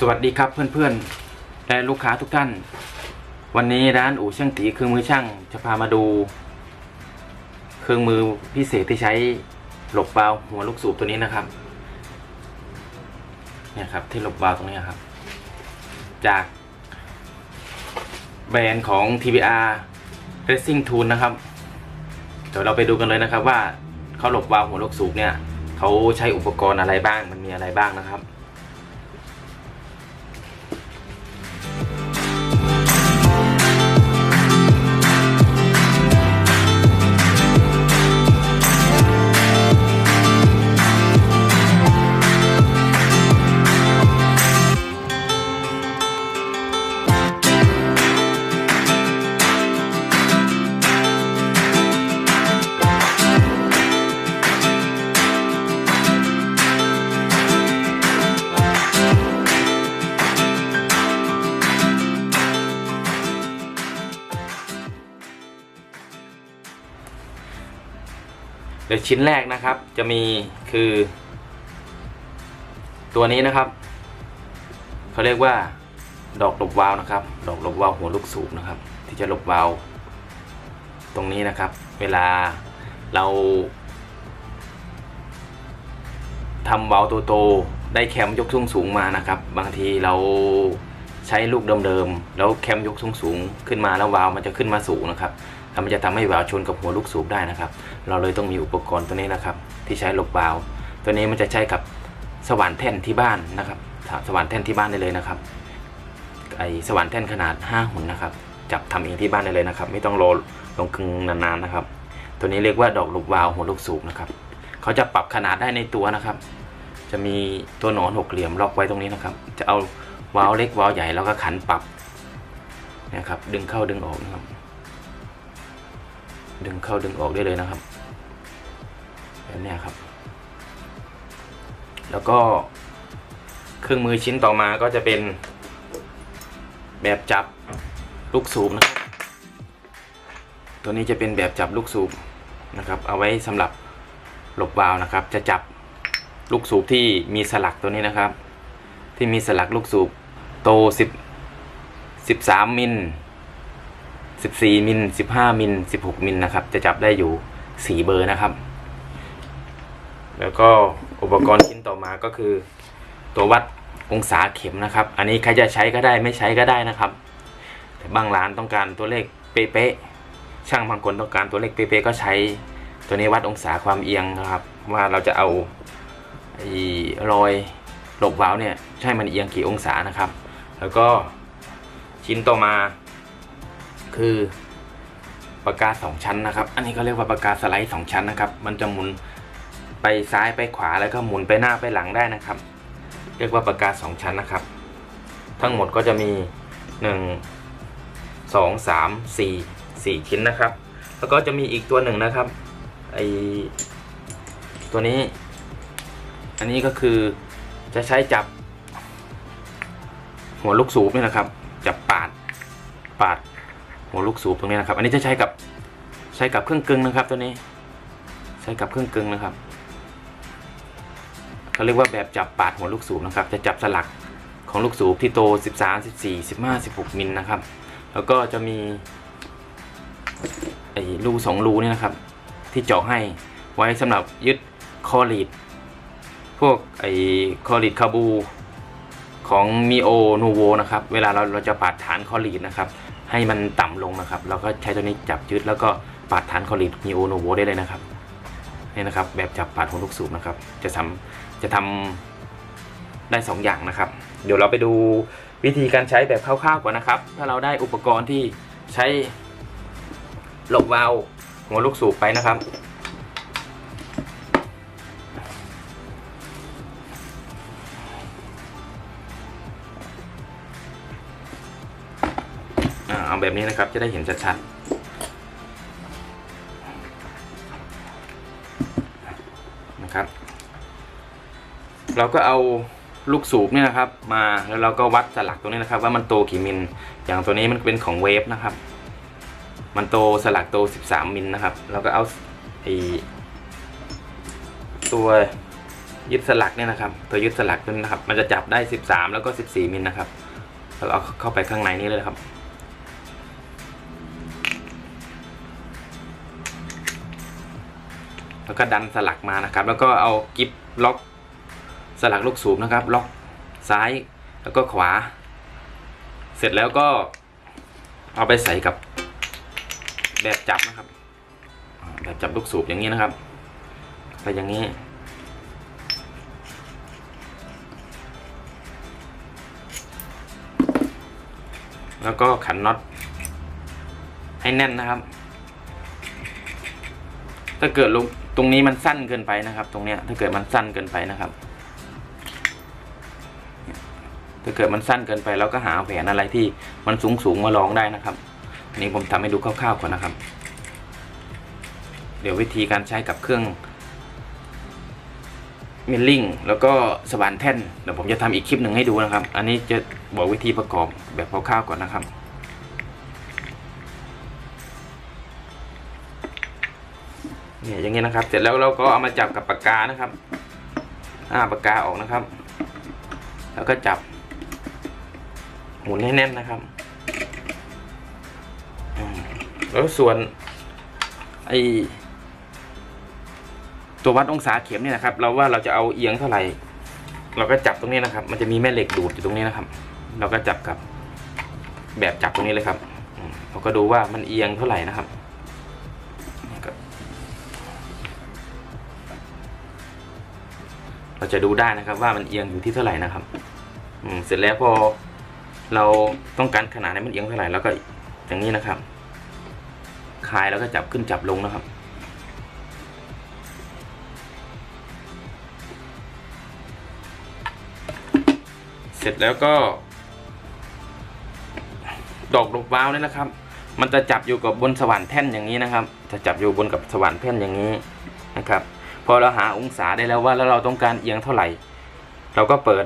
สวัสดีครับเพื่อนๆ และลูกค้าทุกท่าน วันนี้ร้านอู่ช่างตีเครื่องมือช่างจะพามาดู เครื่องมือพิเศษที่ใช้หลบวาวหัวลูกสูบตัวนี้นะครับเนี่ยครับที่หลบวาวตรงนี้ครับ จาก แบรนด์ของ TBR Racing Tool นะครับ เดี๋ยวเราไปดูกันเลยนะครับว่าเขาหลบวาวหัวลูกสูบเนี่ยเขาใช้อุปกรณ์อะไรบ้างมันมีอะไรบ้างนะครับ เดี๋ยวชิ้นแรกนะครับจะมีคือ ตัวนี้นะครับเขาเรียกว่าดอกหลบวาวนะครับ ดอกหลบวาวหัวลูกสูบนะครับ ที่จะหลบวาวตรงนี้นะครับ เวลาเราทำวาวตัวโตได้แคมยกสูงสูงมานะครับ บางทีเราใช้ลูกเดิมๆแล้วแคมยกสูงสูงขึ้นมาแล้ววาวมันจะขึ้นมาสูงนะครับ แล้วมันจะทำให้วาล์วชนกับหัวลูกสูบได้นะครับ เราเลยต้องมีอุปกรณ์ตัวนี้นะครับ ที่ใช้หลบวาล์วตัวนี้มันจะใช้กับสว่านแท่นที่บ้านนะครับสว่านแท่นที่บ้านได้เลยนะครับไอสว่านแท่นขนาด 5 หุ่นนะครับ จับทำเองที่บ้านได้เลยนะครับ ไม่ต้องรอลงกึงนานๆนะครับ ตัวนี้เรียกว่าดอกลูกวาล์วหัวลูกสูบนะครับเขาจะปรับขนาดได้ในตัวนะครับ จะมีตัวหนอนหกเหลี่ยมล็อกไว้ตรงนี้นะครับ จะเอาวาล์วเล็กวาล์วใหญ่แล้วก็ขันปรับนะครับ ดึงเข้าดึงออกนะครับ ดึงเข้าดึงออกได้เลยนะครับแบบนี้ครับ แล้วก็เครื่องมือชิ้นต่อมาก็จะเป็นแบบจับลูกสูบนะครับ ตัวนี้จะเป็นแบบจับลูกสูบนะครับ เอาไว้สำหรับหลบวาล์วนะครับ จะจับลูกสูบที่มีสลักตัวนี้นะครับ ที่มีสลักลูกสูบโต10 13มิล 14มิล15มิล16มิลนะครับ จะจับได้อยู่ 4 เบอร์นะครับ แล้วก็อุปกรณ์ชิ้นต่อมาก็คือ ตัววัดองศาเข็มนะครับ อันนี้ใครจะใช้ก็ได้ไม่ใช้ก็ได้นะครับ แต่บางร้านต้องการตัวเลขเป๊ะๆช่างบางคนต้องการตัวเลขเป๊ะๆก็ใช้ตัวนี้วัดองศาความเอียงนะครับ ว่าเราจะเอาไอ้รอยหลบวาล์วเนี่ยใช่มันเอียงกี่องศานะครับ แล้วก็ชิ้นต่อมา คือปากกาสองชั้นนะครับ อันนี้ก็เรียกว่าปากกาสไลด์สองชั้นนะครับ มันจะหมุนไปซ้ายไปขวาแล้วก็หมุนไปหน้าไปหลังได้นะครับ เรียกว่าปากกาสองชั้นนะครับ ทั้งหมดก็จะมีหนึ่งสองสามสี่สี่ชิ้นนะครับ แล้วก็จะมีอีกตัวหนึ่งนะครับไอตัวนี้ อันนี้ก็คือจะใช้จับ หัวลูกสูบนี่นะครับ จับปาดปาด หัวลูกสูบตรงนี้นะครับ อันนี้จะใช้กับใช้กับเครื่องกึ่งนะครับ ตัวนี้ ใช้กับเครื่องกึ่งนะครับเขาเรียกว่าแบบจับปาดหัวลูกสูบนะครับ จะจับสลักของลูกสูบที่โต 13 14 15 16มิลนะครับ แล้วก็จะมีไอ้รูสองรูนี่นะครับ ที่เจาะให้ไว้สำหรับยึดคอลีดพวกไอ้คอลีดคาบูของมีโอนูโวนะครับ เวลาเราเราจะปาดฐานคอลีดนะครับ ให้มันต่ำลงนะครับ แล้วก็ใช้ตัวนี้จับยึดแล้วก็ปาดฐานคอลิดมีโอโนโวได้เลยนะครับนี่นะครับ แบบจับปาดหัวลูกสูบนะครับ จะทำจะทำได้สองอย่างนะครับ เดี๋ยวเราไปดูวิธีการใช้แบบคร่าวๆก่อนนะครับ ถ้าเราได้อุปกรณ์ที่ใช้หลบวาล์วหัวลูกสูบไปนะครับ เอาแบบนี้นะครับ จะได้เห็นชัดๆนะครับ เราก็เอาลูกสูบเนี่ยนะครับ มาแล้วเราก็วัดสลักตรงนี้นะครับ ว่ามันโตกี่มิล อย่างตัวนี้มันเป็นของเวฟนะครับ มันโตสลักโต 13 มิลนะครับ เราก็เอาไอตัวยึดสลักเนี่ยนะครับ ตัวยึดสลักนี้นะครับ มันจะจับได้ 13 แล้วก็ 14 มิลนะครับเราเอาเข้าไปข้างในนี้เลยครับ แล้วก็ดันสลักมานะครับ แล้วก็เอากิฟล็อกสลักลูกสูบนะครับ ล็อกซ้ายแล้วก็ขวา เสร็จแล้วก็เอาไปใส่กับแบบจับนะครับ แบบจับลูกสูบอย่างนี้นะครับไปอย่างนี้ แล้วก็ขันน็อตให้แน่นนะครับ ถ้าเกิดลง ตรงนี้มันสั้นเกินไปนะครับ ตรงเนี้ยถ้าเกิดมันสั้นเกินไปนะครับ ถ้าเกิดมันสั้นเกินไปเราก็หาแผนอะไรที่มันสูงสูงๆมาลองได้นะครับอันนี้ผมทำให้ดูคร่าวๆก่อนนะครับ เดี๋ยววิธีการใช้กับเครื่องมิลลิ่งแล้วก็สว่านแท่นเดี๋ยวผมจะทำอีกคลิปหนึ่งให้ดูนะครับ อันนี้จะบอกวิธีประกอบแบบคร่าวๆก่อนนะครับ เนี่ยอย่างนี้นะครับ เสร็จแล้วเราก็เอามาจับกับปากกานะครับอ่าปากกาออกนะครับ แล้วก็จับหมุนให้แน่นนะครับแล้วส่วนไอตัววัดองศาเข็มเนี่ยนะครับ เราว่าเราจะเอาเอียงเท่าไหร่ เราก็จับตรงนี้นะครับ มันจะมีแม่เหล็กดูดอยู่ตรงนี้นะครับ เราก็จับกับแบบจับตรงนี้เลยครับเราก็ดูว่ามันเอียงเท่าไหร่นะครับ เราจะดูได้นะครับว่ามันเอียงอยู่ที่เท่าไหร่นะครับอืมเสร็จแล้วพอเราต้องการขนาดให้มันเอียงเท่าไหร่แล้วก็อย่างนี้นะครับคลายแล้วก็จับขึ้นจับลงนะครับ เสร็จแล้วก็ ดอกลูกว้าวนี่นะครับ มันจะจับอยู่กับบนสว่านแท่นอย่างนี้นะครับ จะจับอยู่บนกับสว่านแท่นอย่างนี้นะครับ พอเราหาองศาได้แล้วว่าแล้วเราต้องการเอียงเท่าไหร่ เราก็เปิด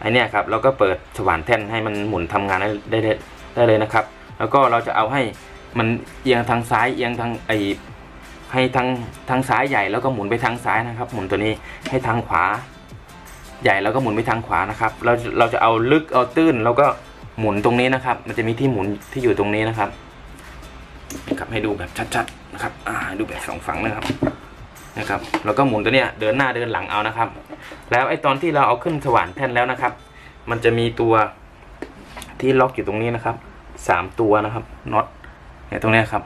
ไอเนี้ยครับเราก็เปิดสว่านแท่นให้มันหมุนทำงานได้ได้ได้ได้เลยนะครับ แล้วก็เราจะเอาให้มันเอียงทางซ้ายเอียงทางไอให้ทางทางซ้ายใหญ่แล้วก็หมุนไปทางซ้ายนะครับ หมุนตัวนี้ให้ทางขวา ใหญ่แล้วก็หมุนไปทางขวานะครับ เราเราจะเอาลึกเอาตื้นแล้วก็หมุนตรงนี้นะครับ มันจะมีที่หมุนที่อยู่ตรงนี้นะครับนะครับให้ดูแบบชัดๆนะครับอ่าดูแบบสองฝั่งนะครับ นะครับแล้วก็หมุนตัวเนี้ยเดินหน้าเดินหลังเอานะครับ แล้วไอ้ตอนที่เราเอาขึ้นสว่านแท่นแล้วนะครับ มันจะมีตัวที่ล็อกอยู่ตรงนี้นะครับสามตัวนะครับน็อตเนี่ยตรงนี้ครับ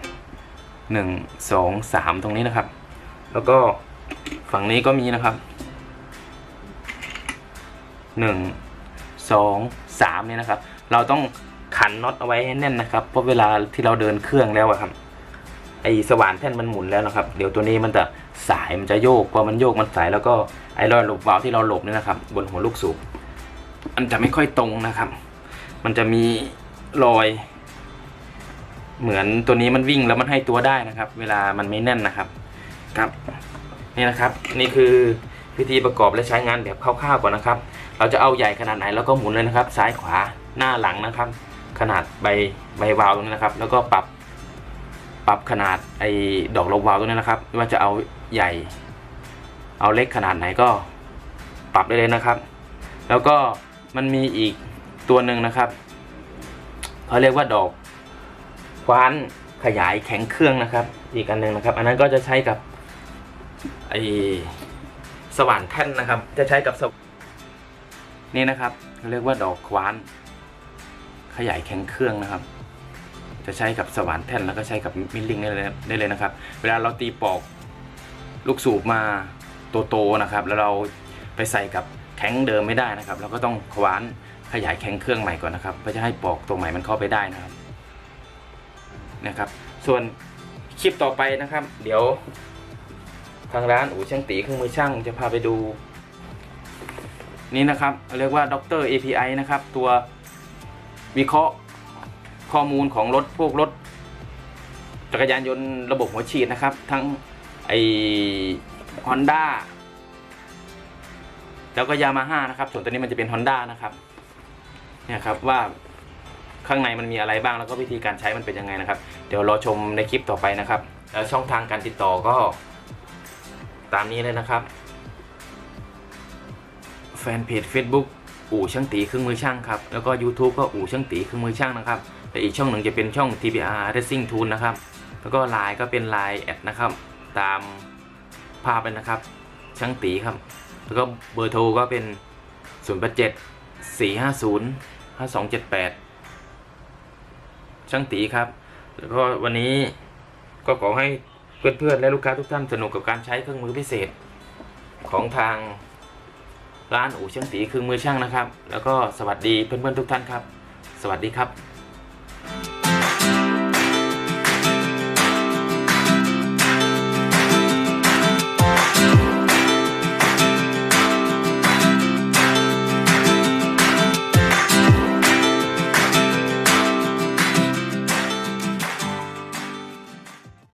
หนึ่งสองสามตรงนี้นะครับ แล้วก็ฝั่งนี้ก็มีนะครับหนึ่งสองสามเนี่ยนะครับ เราต้องขันน็อตเอาไว้ให้แน่นนะครับเพราะเวลาที่เราเดินเครื่องแล้วอะครับ ไอสว่านแท่นมันหมุนแล้วนะครับ เดี๋ยวตัวนี้มันจะสายมันจะโยกพอมันโยกมันสายแล้วก็ไอรอยหลบวาล์วที่เราหลบเนี่ยนะครับ บนหัวลูกสูบมันจะไม่ค่อยตรงนะครับ มันจะมีรอย เหมือนตัวนี้มันวิ่งแล้วมันให้ตัวได้นะครับ เวลามันไม่แน่นนะครับครับนี่นะครับ นี่คือวิธีประกอบและใช้งานแบบคร่าวๆก่อนนะครับ เราจะเอาใหญ่ขนาดไหนแล้วก็หมุนเลยนะครับ ซ้ายขวาหน้าหลังนะครับ ขนาดใบใบวาล์วตรงนี้นะครับ แล้วก็ปรับ ปรับขนาดไอ้ดอกลบวาล์วตัวนี้นะครับ ว่าจะเอาใหญ่ เอาเล็กขนาดไหนก็ปรับได้เลยนะครับ แล้วก็มันมีอีกตัวหนึ่งนะครับเขาเรียกว่าดอกคว้านขยายแข็งเครื่องนะครับ อีกอันหนึ่งนะครับ อันนั้นก็จะใช้กับไอ้สว่านแท่นนะครับ จะใช้กับสวนี่นะครับเขาเรียกว่าดอกคว้าน ขยายแข็งเครื่องนะครับ จะใช้กับสว่านแท่นแล้วก็ใช้กับมิลลิงได้เลยได้เลยนะครับ เวลาเราตีปอกลูกสูบมาโตๆนะครับ แล้วเราไปใส่กับแข็งเดิมไม่ได้นะครับ เราก็ต้องขวานขยายแข็งเครื่องใหม่ก่อนนะครับเพื่อจะให้ปอกตัวใหม่มันเข้าไปได้นะครับนะครับ ส่วนคลิปต่อไปนะครับ เดี๋ยวทางร้านอู่ช่างตีเครื่องมือช่างจะพาไปดู นี่นะครับเรียกว่าด็อกเตอร์ API นะครับ ตัววิเคราะห์ ข้อมูลของรถพวกรถจักรยานยนต์ระบบหัวฉีดนะครับ ทั้งไอฮอนด้าแล้วก็ยามาฮ่านะครับ ส่วนตัวนี้มันจะเป็น Honda นะครับเนี่ยครับว่าข้างในมันมีอะไรบ้างแล้วก็วิธีการใช้มันเป็นยังไงนะครับ เดี๋ยวรอชมในคลิปต่อไปนะครับ แล้วช่องทางการติดต่อก็ตามนี้เลยนะครับ แฟนเพจ Facebook อู่ช่างตีเครื่องมือช่างครับ แล้วก็ YouTube ก็อู่ช่างตีเครื่องมือช่างนะครับ และอีกช่องหนึ่งจะเป็นช่อง TBR Racing Tool นะครับ แล้วก็ไลน์ก็เป็นไลน์แอดนะครับ ตามภาพเลยนะครับ ช่างตีครับ แล้วก็เบอร์โทรก็เป็น 0 8 7 4 5 0 5 2 7 8 ช่างตีครับ แล้วก็วันนี้ก็ขอให้เพื่อนๆและลูกค้าทุกท่านสนุกกับการใช้เครื่องมือพิเศษของทางร้านอู่ช่างตีเครื่องมือช่างนะครับ แล้วก็สวัสดีเพื่อนๆทุกท่านครับ สวัสดีครับ